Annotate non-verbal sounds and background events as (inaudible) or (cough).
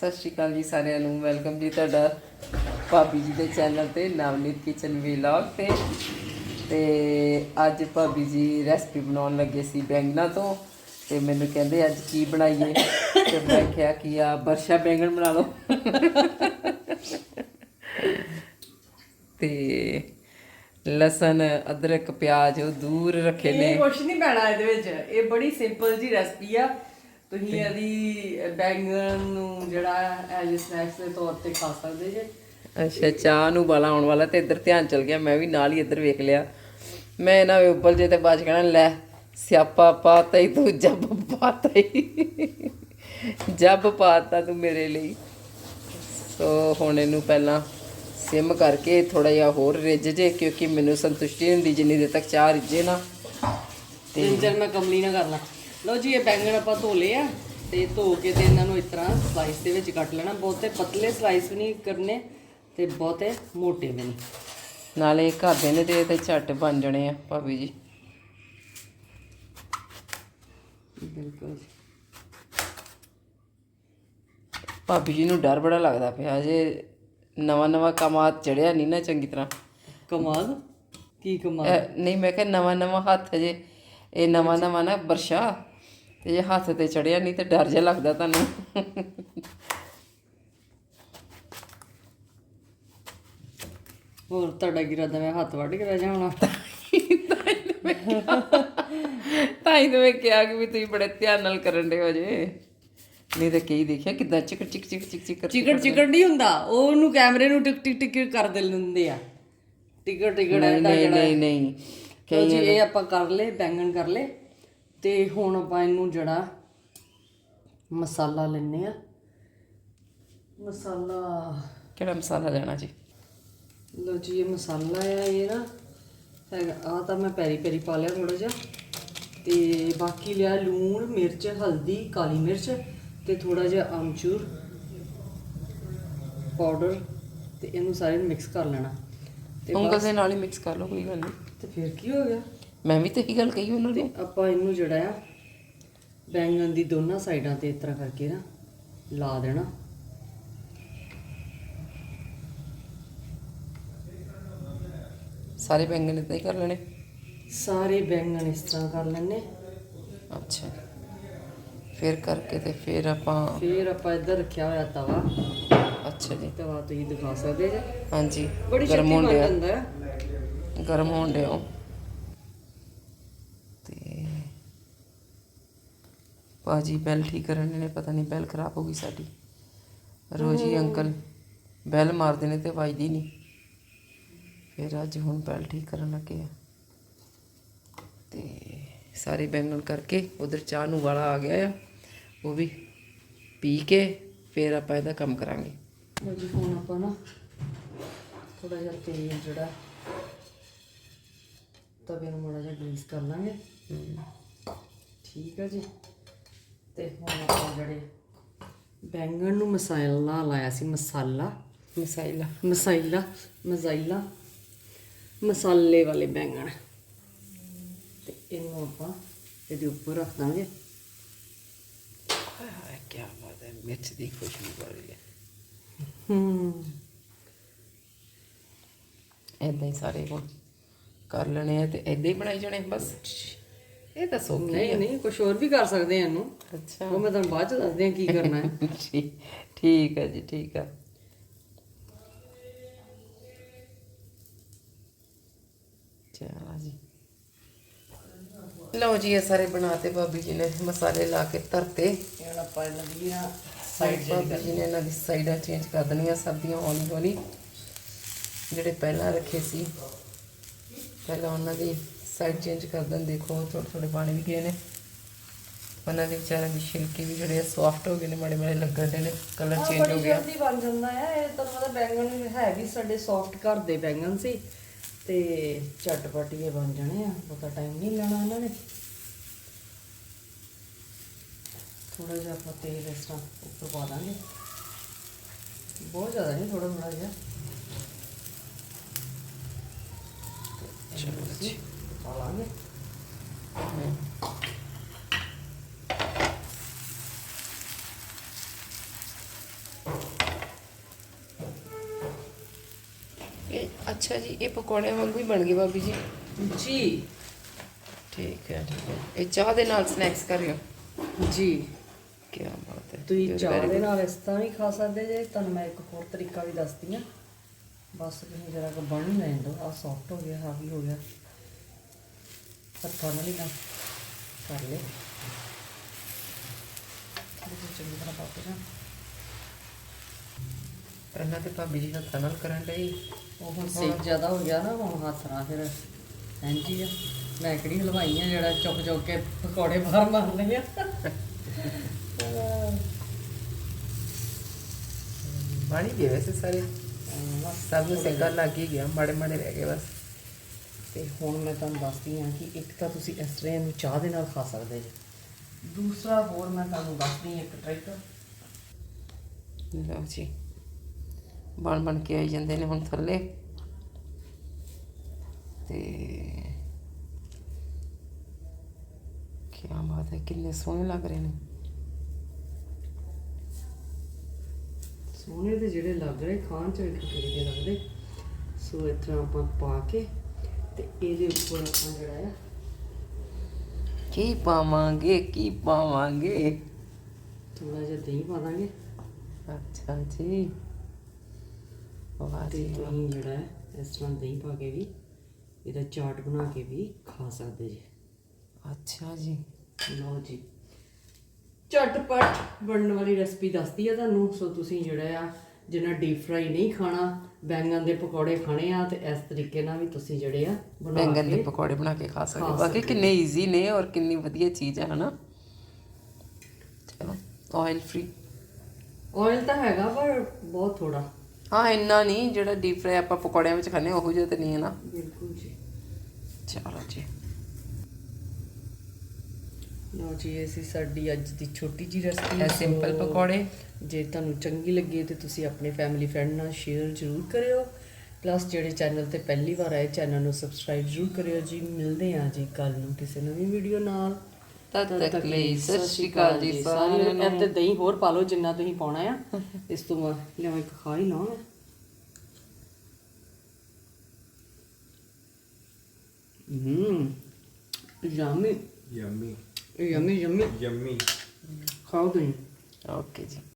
ਸਤਿ ਸ਼੍ਰੀ ਅਕਾਲ ਜੀ ਸਾਰਿਆਂ ਨੂੰ। ਵੈਲਕਮ ਜੀ ਤੁਹਾਡਾ ਭਾਬੀ ਜੀ ਦੇ ਚੈਨਲ ਤੇ, ਨਵਨੀਤ ਕਿਚਨ ਵਲੌਗ ਤੇ। ਤੇ ਅੱਜ ਭਾਬੀ ਜੀ ਰੈਸਪੀ ਬਣਾਉਣ ਲੱਗੇ ਸੀ ਬੈਂਗਣਾ ਤੋਂ। ਤੇ ਮੈਨੂੰ ਕਹਿੰਦੇ, ਅੱਜ ਕੀ ਬਣਾਈਏ? ਤੇ ਮੈਂ ਕਿਹਾ ਕਿ ਆ ਬਰਸ਼ਾ ਬੈਂਗਣ ਬਣਾ ਲਓ। ਤੇ ਲਸਣ, ਅਦਰਕ, ਪਿਆਜ਼ ਉਹ ਦੂਰ ਰੱਖੇ ਨੇ। ਇਹ ਕੁਛ ਨਹੀਂ ਪੈਣਾ ਇਹਦੇ ਵਿੱਚ। ਇਹ ਬੜੀ ਸਿੰਪਲ ਜੀ ਰੈਸਪੀ ਆ। ਤੁਸੀਂ ਇਹਦੀ ਬੈਂਗਣ ਨੂੰ ਜਿਹੜਾ ਐਜ ਸਨੈਕਸ ਦੇ ਤੌਰ ਤੇ ਖਾ ਸਕਦੇ ਜੇ। ਅੱਛਾ ਚਾਹ ਨੂੰ ਵਾਲਾ ਆਉਣ ਵਾਲਾ ਤੇ ਇੱਧਰ ਧਿਆਨ ਚਲ ਗਿਆ ਮੈਂ ਵੀ ਨਾਲ ਹੀ ਇੱਧਰ ਵੇਖ ਲਿਆ। ਮੈਂ ਨਾ ਉੱਪਰ ਜੇ ਤੇ ਬਾਜ ਕਹਿਣਾ ਲੈ ਸਿਆਪਾ ਪਾਤਾ ਹੀ ਤੂੰ ਜੱਬ ਪਾਤਾ ਹੀ। ਜੱਬ ਪਾਤਾ ਤੂੰ ਮੇਰੇ ਲਈ। ਸੋ ਹੁਣ ਇਹਨੂੰ ਪਹਿਲਾਂ ਸਿਮ ਕਰਕੇ ਥੋੜਾ ਜਿਹਾ ਹੋਰ ਰਿੱਝ ਜੇ ਕਿਉਂਕਿ ਮੈਨੂੰ ਸੰਤੁਸ਼ਟੀ ਨਹੀਂ ਹੁੰਦੀ ਜਿੰਨੀ ਦੇਰ ਤੱਕ ਚਾਹ ਰਿੱਝੇ ਨਾ। ਤੇ ਜਦ ਮੈਂ ਕਮਲੀ ਨਾ ਕਰਨਾ ਲਓ ਜੀ ਇਹ ਬੈਂਗਣ ਆਪਾਂ ਧੋ ਲਏ ਆ ਤੇ ਧੋ ਕੇ ਤੇ ਇਹਨਾਂ ਨੂੰ ਇਸ ਤਰ੍ਹਾਂ ਸਲਾਈਸ ਦੇ ਵਿੱਚ ਕੱਟ ਲੈਣਾ। ਬਹੁਤੇ ਪਤਲੇ ਸਲਾਈਸ ਵੀ ਨਹੀਂ ਕਰਨੇ ਤੇ ਬਹੁਤੇ ਮੋਟੇ ਵੀ ਨਹੀਂ। ਨਾਲੇ ਘਰ ਦੇ ਨੇ ਤੇ ਤੇ ਝੱਟ ਬਣ ਜਾਣੇ ਆ ਭਾਬੀ ਜੀ। ਬਿਲਕੁਲ ਭਾਬੀ ਜੀ ਨੂੰ ਡਰ ਬੜਾ ਲੱਗਦਾ ਪਿਆ ਜੇ ਨਵਾਂ ਨਵਾਂ ਕਮਾਤ ਚੜਿਆ ਨਹੀਂ ਨਾ ਚੰਗੀ ਤਰ੍ਹਾਂ। ਕਮਾਲ ਕੀ ਕਮਾਲ ਅਹ ਨਹੀਂ ਮੈਂ ਕਿਹਾ ਨਵਾਂ ਨਵਾਂ ਹੱਥ ਜੇ ਇਹ ਨਵਾਂ ਨਵਾਂ ਨਾ ਵਰਸ਼ਾ ਤੇ ਜੇ ਹੱਥ ਤੇ ਚੜਿਆ ਨਹੀਂ ਤੇ ਡਰ ਜਿਹਾ ਲੱਗਦਾ ਤੁਹਾਨੂੰ। ਹੋਰ ਤੁਹਾਡਾ ਕੀ ਇਰਾਦਾ ਮੈਂ ਹੱਥ ਵੱਢ ਕੇ ਰਹਿ ਜਾਣਾ ਤਾਂ ਹੀ ਮੈਂ ਕਿਹਾ ਕਿ ਵੀ ਤੁਸੀਂ ਬੜੇ ਧਿਆਨ ਨਾਲ ਕਰਨ ਦੇ ਹੋ ਜੇ। ਨਹੀਂ ਤੇ ਕਈ ਦੇਖਿਆ ਕਿਦਾਂ ਚਿਕ ਚਿਕ ਚਿਕ ਚਿਕ ਚਿਕ ਕਰ ਚਿਕਟ ਚਿਕਟ ਨਹੀਂ ਹੁੰਦਾ ਉਹ ਉਹਨੂੰ ਕੈਮਰੇ ਨੂੰ ਟਿਕ ਟਿਕ ਟਿਕ ਕਰ ਦਿੰਦੇ ਆ। ਟਿਕਟ ਟਿਕਟ ਨਹੀਂ ਨਹੀਂ ਨਹੀਂ ਜੀ ਇਹ ਆਪਾਂ ਕਰ ਲਏ ਬੈਂਗਣ ਕਰ ਲਏ। ਤੇ ਹੁਣ ਆਪਾਂ ਇਹਨੂੰ ਜਿਹੜਾ ਮਸਾਲਾ ਲੈਣੇ ਆ ਮਸਾਲਾ ਕਿਹੜਾ ਮਸਾਲਾ ਲੈਣਾ ਜੀ? ਲਓ ਜੀ ਇਹ ਮਸਾਲਾ ਆ ਇਹ ਨਾ ਹੈਗਾ ਆ ਤਾਂ ਮੈਂ ਪੈਰੀ ਪੈਰੀ ਪਾ ਲਿਆ ਥੋੜਾ ਜਿਹਾ। ਤੇ ਬਾਕੀ ਲਿਆ ਲੂਣ ਮਿਰਚ ਹਲਦੀ ਕਾਲੀ ਮਿਰਚ ਤੇ ਥੋੜਾ ਜਿਹਾ ਆਮਚੂਰ ਪਾਊਡਰ ਤੇ ਇਹਨੂੰ ਸਾਰੇ ਨੂੰ ਮਿਕਸ ਕਰ ਲੈਣਾ। ਤੇ ਉਂਗਲ ਦੇ ਨਾਲ ਹੀ ਮਿਕਸ ਕਰ ਲਓ ਕੋਈ ਗੱਲ ਨਹੀਂ। ਤੇ ਫਿਰ ਕੀ ਹੋ ਗਿਆ? ਮੈਂ ਵੀ ਤੇ ਇਹੀ ਗੱਲ ਕਹੀ ਉਹਨਾਂ ਨੂੰ। ਆਪਾਂ ਇਹਨੂੰ ਜਿਹੜਾ ਆ ਬੈਂਗਣ ਦੀ ਦੋਨਾਂ ਸਾਈਡਾਂ ਤੇ ਇਸ ਤਰ੍ਹਾਂ ਕਰਕੇ ਨਾ ਲਾ ਦੇਣਾ। ਸਾਰੇ ਬੈਂਗਣ ਇਦਾਂ ਹੀ ਕਰ ਲੈਣੇ? ਸਾਰੇ ਬੈਂਗਣ ਇਸ ਤਰ੍ਹਾਂ ਕਰ ਲੈਣੇ ਅੱਛਾ। ਫਿਰ ਕਰਕੇ ਤੇ ਫਿਰ ਆਪਾਂ ਫਿਰ ਆਪਾਂ ਇੱਧਰ ਰੱਖਿਆ ਹੋਇਆ ਤਵਾ। ਅੱਛਾ ਜੀ। ਤਵਾ ਤੁਸੀਂ ਦਿਖਾ ਸਕਦੇ ਜੇ। ਹਾਂਜੀ। ਬੜੀ ਗਰਮ ਛੇਤੀ ਹੋਣ ਬਣ ਡਿਆ। ਜਾਂਦਾ। ਹੈ ਗਰਮ ਹੋਣ ਡਿਆ ਉਹ। ਬਾਜੀ ਬੈਲ ਠੀਕ ਕਰਨ ਨੇ ਪਤਾ ਨਹੀਂ ਬੈਲ ਖਰਾਬ ਹੋ ਗਈ ਸਾਡੀ। ਰੋਜ਼ ਅੰਕਲ ਬੈਲ ਮਾਰਦੇ ਨੇ ਤੇ ਵੱਜਦੀ ਨਹੀਂ। ਫਿਰ ਅੱਜ ਹੁਣ ਬੈਲ ਠੀਕ ਕਰਨ ਲੱਗੇ ਆ। ਤੇ ਸਾਰੇ ਬੈਂਗਣ ਕਰਕੇ ਉਧਰ ਚਾਹ ਨੂੰ ਵਾਲਾ ਆ ਗਿਆ ਆ। ਉਹ ਵੀ ਪੀ ਕੇ ਫਿਰ ਆਪਾਂ ਇਹਦਾ ਕੰਮ ਕਰਾਂਗੇ। ਜੀ ਹੁਣ ਆਪਾਂ ਨਾ ਥੋੜਾ ਜਿਹਾ ਤੇਲ ਜਿਹੜਾ ਤਵੇ ਨੂੰ ਮਾੜਾ ਜਿਹਾ ਗਰੀਸ ਕਰ ਲਾਂਗੇ। ਠੀਕ ਹੈ ਜੀ। ਤੇ ਹੁਣ ਆਪਾਂ ਜਿਹੜੇ ਬੈਂਗਣ ਨੂੰ ਮਸਾਲਾ ਲਾਇਆ ਸੀ ਮਸਾਲਾ ਮਸਾਲਾ ਮਸਾਲਾ ਮਜ਼ਾਈਲਾ ਮਸਾਲੇ ਵਾਲੇ ਬੈਂਗਣ। ਤੇ ਇਹਨੂੰ ਆਪਾਂ ਇਹਦੇ ਉੱਪਰ ਰੱਖ ਦਾਂਗੇ। ਹਾਏ ਕੀ ਬਾਤ ਹੈ ਮਿਰਚ ਦੀ ਖੁਸ਼ਬੂ ਆ ਰਹੀ ਹੈ। ਹੂੰ। ਏਦਾਂ ਹੀ ਸਾਰੇ ਹੁਣ ਕਰ ਲੈਣੇ ਆ ਤੇ ਏਦਾਂ ਹੀ ਬਣਾਈ ਜਾਣੇ ਬਸ। ਇਹ ਤਾਂ ਸੌਖੀ ਨਹੀਂ ਨਹੀਂ ਕੁਝ ਹੋਰ ਵੀ ਕਰ ਸਕਦੇ ਆ ਇਹਨੂੰ। ਅੱਛਾ। ਉਹ ਮੈਂ ਤੁਹਾਨੂੰ ਬਾਅਦ ਚ ਦੱਸਦੀ ਹਾਂ ਕੀ (laughs) ਕਰਨਾ ਹੈ। ਠੀਕ ਠੀਕ ਹੈ ਜੀ ਠੀਕ ਹੈ ਚਲੋ ਜੀ। ਲਓ ਜੀ ਇਹ ਸਾਰੇ ਬਣਾਤੇ ਭਾਬੀ ਜੀ ਨੇ ਮਸਾਲੇ ਲਾ ਕੇ ਧਰਤੇ। ਹੁਣ ਆਪਾਂ ਇਹਨਾਂ ਦੀਆਂ ਸਾਈਡ ਭਾਬੀ ਜੀ ਨੇ ਇਹਨਾਂ ਦੀ ਸਾਈਡਾਂ ਚੇਂਜ ਕਰ ਦੇਣੀਆਂ ਸਬਜ਼ੀਆਂ ਹੌਲੀ ਹੌਲੀ ਜਿਹੜੇ ਪਹਿਲਾਂ ਰੱਖੇ ਸੀ ਪਹਿਲਾਂ ਉਹਨਾਂ ਦੀ ਸਾਈਡ ਚੇਂਜ ਕਰ ਦੇਣ ਦੇਖੋ ਥੋੜੇ ਥੋੜੇ ਪਾਣੀ ਵੀ ਗਏ ਨੇ। ਉਹਨਾਂ ਦੇ ਵਿਚਾਰਿਆਂ ਦੀ ਛਿਲਕੇ ਵੀ ਜਿਹੜੇ ਸੌਫਟ ਹੋ ਗਏ ਨੇ ਮਾੜੇ ਮਾੜੇ ਲੱਗਣ ਦੇ ਨੇ ਕਲਰ ਚੇਂਜ ਹੋ ਗਿਆ। ਜਲਦੀ ਬਣ ਜਾਂਦਾ ਹੈ ਇਹ ਤੁਹਾਨੂੰ ਪਤਾ ਬੈਂਗਣ ਹੈ ਵੀ ਸਾਡੇ ਸੌਫਟ ਘਰ ਦੇ ਬੈਂਗਣ ਸੀ ਤੇ ਝਟਪਟ ਇਹ ਬਣ ਜਾਣੇ ਆ ਬਹੁਤਾ ਟਾਈਮ ਨਹੀਂ ਲੈਣਾ ਇਹਨਾਂ ਨੇ। ਥੋੜਾ ਜਿਹਾ ਆਪਾਂ ਤੇਲ ਇਸ ਤਰ੍ਹਾਂ ਉੱਪਰ ਪਾ ਦਾਂਗੇ। ਬਹੁਤ ਜ਼ਿਆਦਾ ਨਹੀਂ ਥੋੜਾ ਥੋੜਾ ਜਿਹਾ। ਚਲੋ ਜੀ। ਪਾ ਲਾਂਗੇ ਇਹ ਅੱਛਾ ਜੀ ਇਹ ਪਕੌੜਿਆਂ ਵਾਂਗੂ ਹੀ ਬਣ ਗਏ ਭਾਬੀ ਜੀ ਜੀ ਠੀਕ ਹੈ ਠੀਕ ਹੈ ਇਹ ਚਾਹ ਦੇ ਨਾਲ ਸਨੈਕਸ ਕਰਿਓ ਜੀ ਕੀ ਬਾਤ ਹੈ ਤੁਸੀਂ ਚਾਹ ਦੇ. ਨਾਲ ਇਸ ਤਰ੍ਹਾਂ ਵੀ ਖਾ ਸਕਦੇ ਜੇ ਤੁਹਾਨੂੰ ਮੈਂ ਇੱਕ ਹੋਰ ਤਰੀਕਾ ਵੀ ਦੱਸਦੀ ਆ ਬਸ ਤੁਸੀਂ ਜਰਾ ਕੁ ਬਣ ਲੈਣ ਦਿਓ ਆ ਸੌਫਟ ਹੋ ਗਿਆ ਹਾਵੀ ਹੋ ਗਿਆ ਹੱਥਾਂ ਨਾਲ ਹੀ ਨਾ ਕਰ ਲੈ ਇਹ ਚੰਗੀ ਤਰ੍ਹਾਂ ਪੱਕ ਜਾ ਪਹਿਲਾਂ ਤੇ ਭਾਬੀ ਜੀ ਹੱਥਾਂ ਨਾਲ ਕਰਨ ਲਈ ਉਹ ਹੁਣ ਸੇਕ ਜ਼ਿਆਦਾ ਹੋ ਗਿਆ ਨਾ ਹੁਣ ਹੱਥ ਨਾਲ ਫਿਰ ਇੰਜੀ ਆ। ਮੈਂ ਕਿਹੜੀ ਹਲਵਾਈ ਆ ਜਿਹੜਾ ਚੁੱਕ ਚੁੱਕ ਕੇ ਪਕੌੜੇ ਬਾਹਰ ਮਾਰਨੇ ਆ। ਬਣ ਹੀ ਗਏ ਵੈਸੇ ਸਾਰੇ। ਸਭ ਨੂੰ ਸੇਕਾ ਲੱਗ ਹੀ ਗਿਆ ਮਾੜੇ ਮਾੜੇ ਰਹਿ ਗਏ ਬਸ। ਤੇ ਹੁਣ ਮੈਂ ਤੁਹਾਨੂੰ ਦੱਸਦੀ ਹਾਂ ਕਿ ਇੱਕ ਤਾਂ ਤੁਸੀਂ ਇਸ ਤਰ੍ਹਾਂ ਇਹਨੂੰ ਚਾਹ ਦੇ ਨਾਲ ਖਾ ਸਕਦੇ ਜੀ। ਦੂਸਰਾ ਹੋਰ ਮੈਂ ਤੁਹਾਨੂੰ ਦੱਸਦੀ ਹਾਂ ਇੱਕ ਟ੍ਰਿਕ ਲਓ ਜੀ। ਬਣ ਬਣ ਕੇ ਆਈ ਜਾਂਦੇ ਨੇ ਹੁਣ ਥੱਲੇ। ਤੇ ਕੀ ਬਾਤ ਹੈ, ਕਿੰਨੇ ਸੋਹਣੇ ਲੱਗ ਰਹੇ ਨੇ। ਸੋਹਣੇ ਦੇ ਜਿਹੜੇ ਲੱਗ ਰਹੇ, ਖਾਣ ਚ ਇੱਕ ਕਿਹੜੇ ਲੱਗਦੇ। ਸੋ ਇਸ ਆਪਾਂ ਪਾ ਕੇ ਤੇ ਇਹਦੇ ਉੱਪਰ ਆਪਾਂ ਜਿਹੜਾ ਆ ਕੀ ਪਾਵਾਂਗੇ ਕੀ ਪਾਵਾਂਗੇ? ਥੋੜਾ ਜਿਹਾ ਦਹੀਂ ਪਾ ਦਾਂਗੇ। ਅੱਛਾ ਜੀ। ਵਾਹ ਤੇ ਜੀ ਵਾਹ। ਤੁਸੀਂ ਜਿਹੜਾ ਹੈ ਇਸ ਤਰ੍ਹਾਂ ਦਹੀਂ ਪਾ ਕੇ ਵੀ ਇਹਦਾ ਚਾਟ ਬਣਾ ਕੇ ਵੀ ਖਾ ਸਕਦੇ ਜੀ। ਅੱਛਾ ਜੀ। ਲਓ ਜੀ। ਝਟਪਟ ਬਣਨ ਵਾਲੀ ਰੈਸਪੀ ਦੱਸਦੀ ਆ ਤੁਹਾਨੂੰ। ਸੋ ਤੁਸੀਂ ਜਿਹੜਾ ਆ ਜਿਹਨਾਂ ਡੀਪ ਫਰਾਈ ਨਹੀਂ ਖਾਣਾ ਬੈਂਗਣ ਦੇ ਪਕੌੜੇ ਖਾਣੇ ਆ ਤੇ ਇਸ ਤਰੀਕੇ ਨਾਲ ਵੀ ਤੁਸੀਂ ਜਿਹੜੇ ਆ ਬਣਾ ਬੈਂਗਨ ਦੇ ਪਕੌੜੇ ਬਣਾ ਕੇ ਖਾ ਸਕਦੇ ਹੋ। ਬਾਕੀ ਕਿੰਨੇ ਈਜ਼ੀ ਨੇ ਔਰ ਕਿੰਨੀ ਵਧੀਆ ਚੀਜ਼ ਹੈ ਹਨਾ? ਚਲੋ ਆਇਲ ਫ੍ਰੀ ਆਇਲ ਤਾਂ ਹੈਗਾ ਪਰ ਬਹੁਤ ਥੋੜਾ ਹਾਂ ਇੰਨਾ ਨਹੀਂ ਜਿਹੜਾ ਡੀਪ ਫਰਾਈ ਆਪਾਂ ਪਕੌੜਿਆਂ ਵਿੱਚ ਖਾਂਦੇ ਹਾਂ, ਉਹੋ ਜਿਹਾ ਤਾਂ ਨਹੀਂ ਹੈ ਨਾ। ਬਿਲਕੁਲ ਜੀ। ਚਲੋ ਜੀ। ਲਓ ਜੀ ਇਹ ਸੀ ਸਾਡੀ ਅੱਜ ਦੀ ਛੋਟੀ ਜੀ ਰੈਸਪੀ ਇਹ ਸਿੰਪਲ ਪਕੌੜੇ। ਜੇ ਤੁਹਾਨੂੰ ਚੰਗੀ ਲੱਗੀ ਤੇ ਤੁਸੀਂ ਆਪਣੇ ਫੈਮਿਲੀ ਫਰੈਂਡ ਨਾਲ ਸ਼ੇਅਰ ਜ਼ਰੂਰ ਕਰਿਓ। ਪਲੱਸ ਜਿਹੜੇ ਚੈਨਲ ਤੇ ਪਹਿਲੀ ਵਾਰ ਆਏ ਚੈਨਲ ਨੂੰ ਸਬਸਕ੍ਰਾਈਬ ਜ਼ਰੂਰ ਕਰਿਓ ਜੀ। ਮਿਲਦੇ ਹਾਂ ਜੀ ਕੱਲ ਨੂੰ ਕਿਸੇ ਨਵੀਂ ਵੀਡੀਓ ਨਾਲ। ਤਦ ਤੱਕ ਲਈ ਸਤਿ ਸ਼੍ਰੀ ਅਕਾਲ ਜੀ ਸਾਰਿਆਂ ਨੂੰ। ਤੇ ਦਹੀਂ ਹੋਰ ਪਾ ਲਓ ਜਿੰਨਾ ਤੁਸੀਂ ਪਾਉਣਾ ਆ। (laughs) ਇਸ ਤੋਂ ਬਾਅਦ ਲਿਆਵਾਂ ਇੱਕ ਖਾ ਹੀ ਲਵਾਂ ਹੂੰ yummy Yummy. Yummy yummy. Yummy. ਖਾਓ ਤੁਸੀਂ। ਓਕੇ ਜੀ।